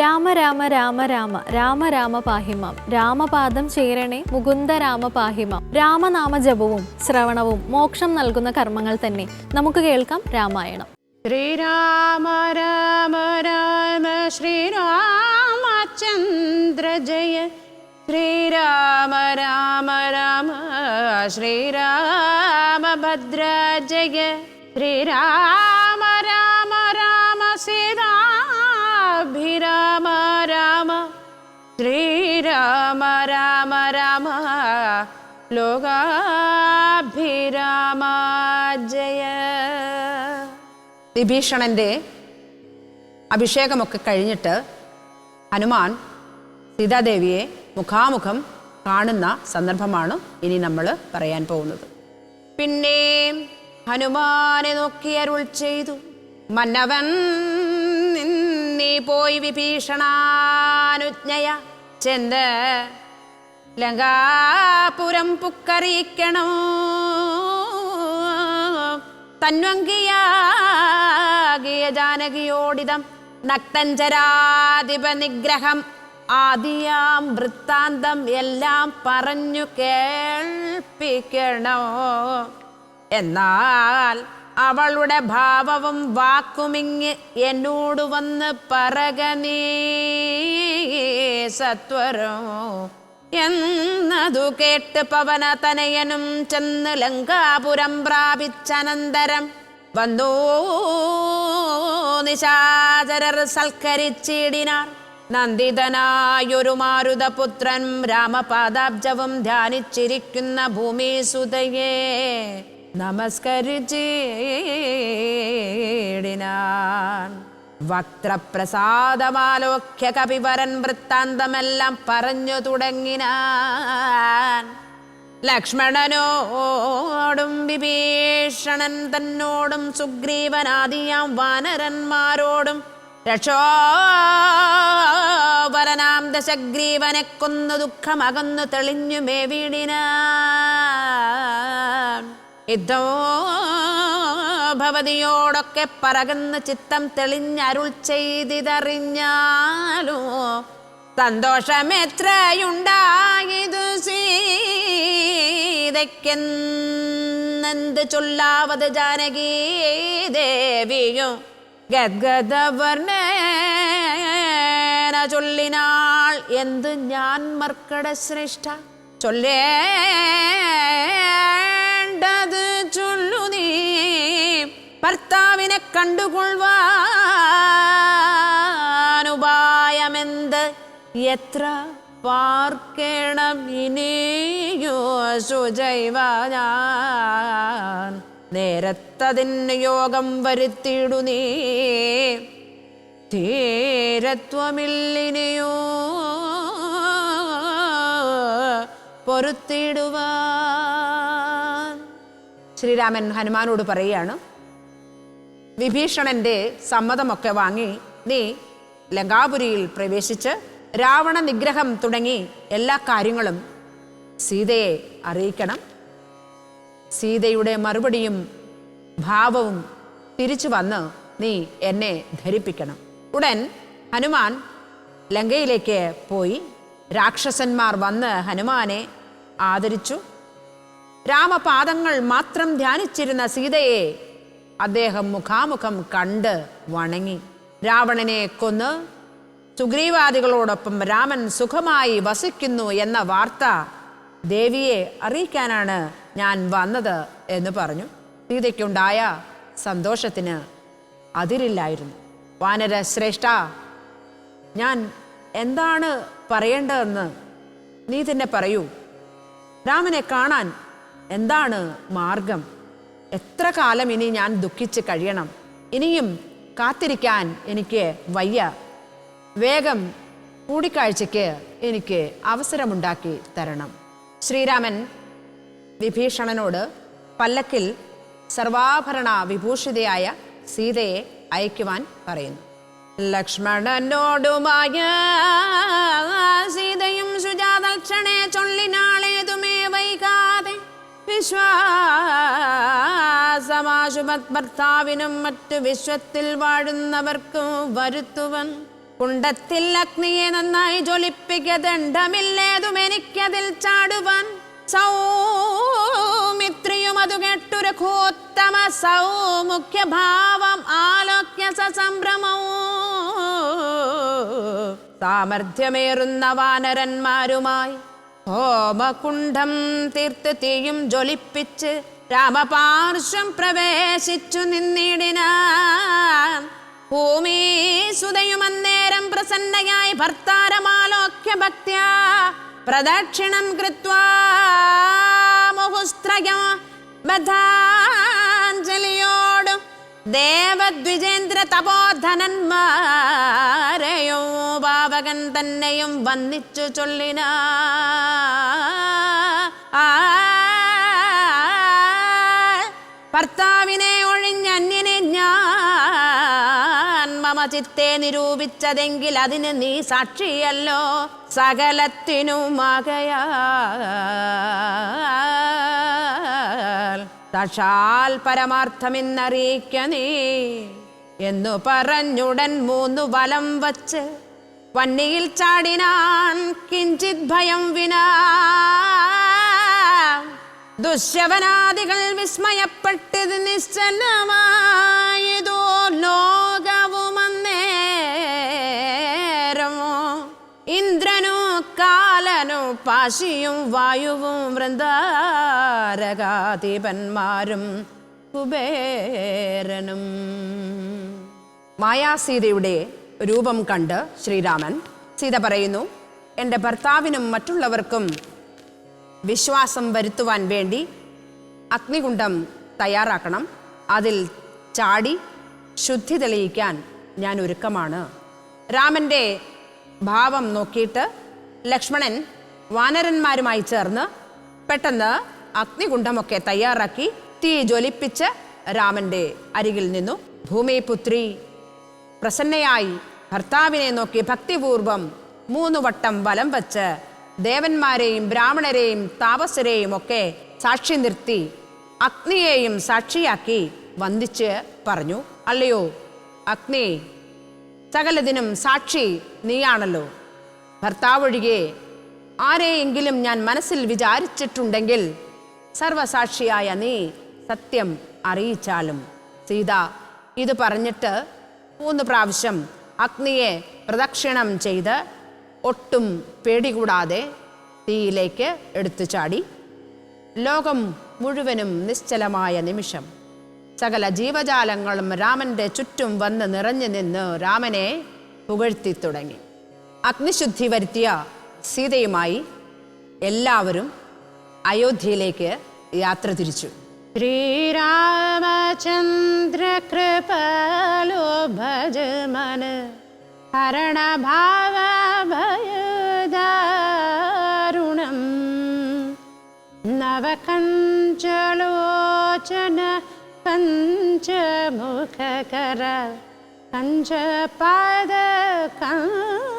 രാമ രാമ രാമ രാമ രാമ രാമ പാഹിമാം. രാമപാദം ചേരണേ മുകുന്ദ രാമ പാഹിമാം. രാമനാമ ജപവും ശ്രവണവും മോക്ഷം നൽകുന്ന കർമ്മങ്ങൾ തന്നെ. നമുക്ക് കേൾക്കാം രാമായണം. ശ്രീരാമ രാമ രാമ ശ്രീരാമചന്ദ്ര ജയ. ശ്രീരാമ രാമ രാമ ശ്രീരാമഭദ്ര ജയ. ശ്രീരാമ ശ്രീരാമ രാമ രാമ. ലോകാഭിരാമ ജയ. വിഭീഷണന്റെ അഭിഷേകമൊക്കെ കഴിഞ്ഞിട്ട് ഹനുമാൻ സീതാദേവിയെ മുഖാമുഖം കാണുന്ന സന്ദർഭമാണ് ഇനി നമ്മൾ പറയാൻ പോകുന്നത്. പിന്നെ ഹനുമാനെ നോക്കി അരുൾ ചെയ്തു. മന്നവൻ നീ പോയി വിഭീഷണാനുജ്ഞയ. ചെന്ന് ലങ്കാപുരം പുക്കറിയിക്കണോ? തന്വങ്കിയാകിയ ജാനകിയോടിതം നക്തഞ്ചരാധിപ നിഗ്രഹം ആദിയാം വൃത്താന്തം എല്ലാം പറഞ്ഞു കേൾപ്പിക്കണോ? എന്നാൽ അവളുടെ ഭാവവും വാക്കുമിങ്ങ് എന്നോട് വന്ന് പറക നീ സത്വരോ? എന്നതു കേട്ട് പവന തനയനും ചെന്ന് ലങ്കാപുരം പ്രാപിച്ചനന്തരം വന്നോ. നിശാചരർ സൽക്കരിച്ചിടിനാർ. നന്ദിതനായൊരു മാരുതപുത്രൻ രാമപാദാബ്ജവും ധ്യാനിച്ചിരിക്കുന്ന ഭൂമി സുതയെ. നമസ്കരിച്ചിടിനാൻ. വക്രപ്രസാദമാലോക്യ കപിവരൻ വൃത്താന്തമെല്ലാം പറഞ്ഞു തുടങ്ങിനാൻ. ലക്ഷ്മണനോടും വിഭീഷണൻ തന്നോടും സുഗ്രീവനാദിയാം വാനരന്മാരോടും രക്ഷോവരനാം ദശഗ്രീവനെ കൊന്നു ദുഃഖമകന്നു തെളിഞ്ഞു മേവിടിനാൻ. യുദ്ധോ ഭവതിയോടൊക്കെ പറകുന്ന ചിത്തം തെളിഞ്ഞരുൾ ചെയ്തിതറിഞ്ഞാലോ? സന്തോഷമെത്രയുണ്ടായതു സീതയ്ക്കെന്നെന്ത് ചൊല്ലാവത് ജാനകീ ദേവിയോ? ഗദ്ഗദവർണേന ചൊല്ലിനാൾ എന്ത് ഞാൻ മർക്കട ശ്രേഷ്ഠ ചൊല്ലേണ്ടത് കണ്ടുകൊള്ളുവാനുപായമെന്ത് എത്ര പാർക്കണം ഇനിയോ നേരത്തതിന് യോഗം വരുത്തിയിടു നീ. പൊരുത്തിയിടുവാൻ. ശ്രീരാമൻ ഹനുമാനോട് പറയുകയാണ് വിഭീഷണന്റെ സമ്മതമൊക്കെ വാങ്ങി നീ ലങ്കാപുരിയിൽ പ്രവേശിച്ച് രാവണ നിഗ്രഹം തുടങ്ങി എല്ലാ കാര്യങ്ങളും സീതയെ അറിയിക്കണം. സീതയുടെ മറുപടിയും ഭാവവും തിരിച്ചു വന്ന് നീ എന്നെ ധരിപ്പിക്കണം. ഉടൻ ഹനുമാൻ ലങ്കയിലേക്ക് പോയി. രാക്ഷസന്മാർ വന്ന് ഹനുമാനെ ആദരിച്ചു. രാമപാദങ്ങൾ മാത്രം ധ്യാനിച്ചിരുന്ന സീതയെ അദ്ദേഹം മുഖാമുഖം കണ്ട് വണങ്ങി. രാവണനെ കൊന്ന് സുഗ്രീവാദികളോടൊപ്പം രാമൻ സുഖമായി വസിക്കുന്നു എന്ന വാർത്ത ദേവിയെ അറിയിക്കാനാണ് ഞാൻ വന്നത് എന്ന് പറഞ്ഞു. സീതയ്ക്കുണ്ടായ സന്തോഷത്തിന് അതിരില്ലായിരുന്നു. വാനര ശ്രേഷ്ഠ ഞാൻ എന്താണ് പറയേണ്ടതെന്ന് നീ തന്നെ പറയൂ. രാമനെ കാണാൻ എന്താണ് മാർഗം? എത്ര കാലം ഇനി ഞാൻ ദുഃഖിച്ച് കഴിയണം? ഇനിയും കാത്തിരിക്കാൻ എനിക്ക് വയ്യ. വേഗം കൂടിക്കാഴ്ചയ്ക്ക് എനിക്ക് അവസരമുണ്ടാക്കി തരണം. ശ്രീരാമൻ വിഭീഷണനോട് പല്ലക്കിൽ സർവാഭരണ വിഭൂഷിതയായ സീതയെ അയക്കുവാൻ പറയുന്നു. ലക്ഷ്മണനോടുമായ സീതയും സുജാതൽക്ഷണേ ചൊല്ലിനാളേതുമേ വിശ്വാസമാശുമത് ഭർത്താവിനും മറ്റു വിശ്വത്തിൽ വാഴുന്നവർക്കും വരുത്തുവൻ. കുണ്ടത്തിൽ അഗ്നിയെ നന്നായി ജ്വലിപ്പിക്കതണ്ടമില്ലേതും എനിക്കതിൽ ചാടുവാൻ. സൗമിത്രിയും അത് കേട്ടൊരു കൂത്തമ സൗമുഖ്യഭാവം ആലോക്യ സസംഭ്രമവും. സാമർഥ്യമേറുന്ന വാനരന്മാരുമായി ഹോമകുണ്ഠം തീർത്ത് തീയും ജ്വലിപ്പിച്ച് രാമപാർശ്വം പ്രവേശിച്ചു നിന്നിടിനാൻ ഭൂമി സുതയും അന്നേരം പ്രസന്നയായി ഭർത്താരമാലോക്യ ഭക്ത്യ. പ്രദക്ഷിണം കൃത്വാ. മുഹുസ്ത്രയ ബദ്ധാഞ്ജലിയോടും ദേവദ്വിജേന്ദ്ര തപോധനന്മാരെയോ പാവകൻ തന്നെയും വന്നിച്ചു ചൊല്ലിന. ഭർത്താവിനെ ഒഴിഞ്ഞന്യനെ ഞാൻ മമ ചിത്തെ നിരൂപിച്ചതെങ്കിൽ അതിന് നീ സാക്ഷിയല്ലോ. സകലത്തിനുമാകയാൽ സാക്ഷാൽ പരമാർത്ഥമെന്നറിയിക്ക നീ. എന്നു പറഞ്ഞുടൻ മൂന്നു വലം വച്ച് വന്നിയിൽ ചാടിനാൻ കിഞ്ചിത് ഭയം വിനാ. ദുശ്യവനാദികൾ വിസ്മയപ്പെട്ടത് നിശ്ചലമായതോ ലോകവുമന്നേരമോ. ഇന്ദ്രനു കാലനു പാശിയും വായുവും വൃന്ദാരകാധിപന്മാരും കുബേരനും. മായാസീതയുടെ രൂപം കണ്ട് ശ്രീരാമൻ സീത പറയുന്നു എന്റെ ഭർത്താവിനും മറ്റുള്ളവർക്കും വിശ്വാസം വരുത്തുവാൻ വേണ്ടി അഗ്നികുണ്ഡം തയ്യാറാക്കണം. അതിൽ ചാടി ശുദ്ധി തെളിയിക്കാൻ ഞാൻ ഒരുക്കമാണ്. രാമന്റെ ഭാവം നോക്കിയിട്ട് ലക്ഷ്മണൻ വാനരന്മാരുമായി ചേർന്ന് പെട്ടെന്ന് അഗ്നികുണ്ഠമൊക്കെ തയ്യാറാക്കി തീ ജ്വലിപ്പിച്ച് രാമന്റെ അരികിൽ നിന്നു. ഭൂമിപുത്രി പ്രസന്നയായി ഭർത്താവിനെ നോക്കി ഭക്തിപൂർവം മൂന്ന് വട്ടം വലം വച്ച് ദേവന്മാരെയും ബ്രാഹ്മണരെയും താപസരെയും ഒക്കെ സാക്ഷി നിർത്തി അഗ്നിയെയും സാക്ഷിയാക്കി വന്ദിച്ച് പറഞ്ഞു അല്ലയോ അഗ്നി സകലതിനും സാക്ഷി നീയാണല്ലോ. ഭർത്താവൊഴികെ ആരെയെങ്കിലും ഞാൻ മനസ്സിൽ വിചാരിച്ചിട്ടുണ്ടെങ്കിൽ സർവസാക്ഷിയായ നീ സത്യം അറിയിച്ചാലും. സീത ഇത് പറഞ്ഞിട്ട് മൂന്ന് പ്രാവശ്യം അഗ്നിയെ പ്രദക്ഷിണം ചെയ്ത് ഒട്ടും പേടികൂടാതെ തീയിലേക്ക് എടുത്തു ചാടി. ലോകം മുഴുവനും നിശ്ചലമായ നിമിഷം. സകല ജീവജാലങ്ങളും രാമന്റെ ചുറ്റും വന്ന് നിറഞ്ഞു നിന്ന് രാമനെ പുകഴ്ത്തി തുടങ്ങി. അഗ്നിശുദ്ധി വരുത്തിയ സീതയുമായി എല്ലാവരും അയോധ്യയിലേക്ക് യാത്ര തിരിച്ചു. ശ്രീരാമചന്ദ്ര കൃപലോ ഭജ മന ഹരണഭാവ ഭയദാരുണം നവകഞ്ചലോചന കഞ്ചമുഖകര കഞ്ചപാദ കഞ്ചാരുണം